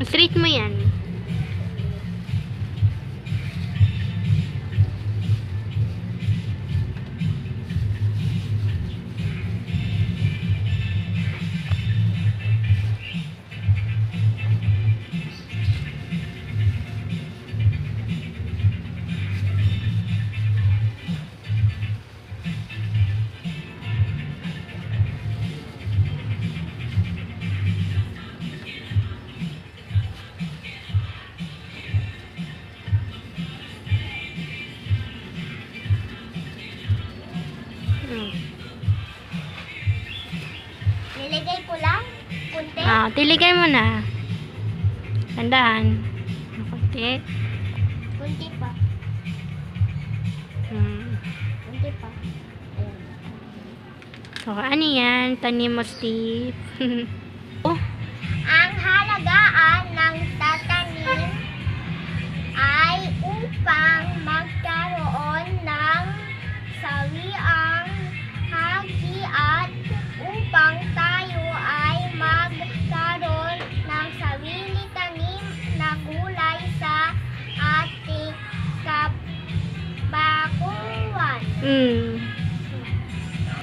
Straight mo yan. Nilagay ko lang. Kunti. Ah, tiligay mo na. Tandahan. Kunti. Kunti pa. Hmm. Kunti pa. Ayan. So, ano yan? Tanim mo, Steve. oh, Ang halagaan 嗯。